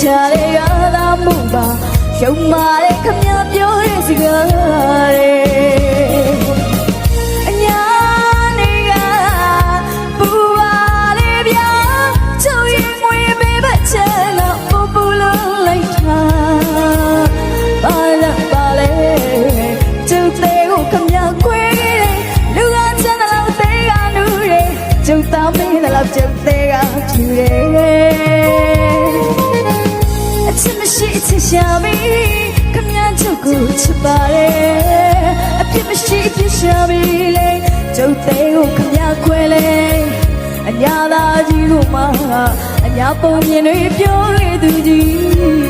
ချတဲ့ရတာမှုပါရုံမာတဲ့ခမပြောတဲ့စကားတွေအညာနေကပူပါလေဗျာချုံရင်ငွေပေးပတ်ချင်တော့ပူပူလုံးလိုက်တာပါလာပါလေကျုပ်သေးကိုခမခွေးတယ်လူကချမ်းတဲ့လောက်သေးကနူတယ်ကျုပ်သားမင်းတဲ့လောက်ကျုပ်သေးကဖြူတယ်အချစ် မရှိအချစ်ရှာပြီခမည်းချုပ်ကိုချစ်ပါလေအပြစ်မရှိအပြစ်ရှာပြီလေကျုပ်သေးကိုခမည်းခွဲလေအညာသာကြီးကိုမှအညာပုံမြင်တွေပြောရသူကြီးရဲ့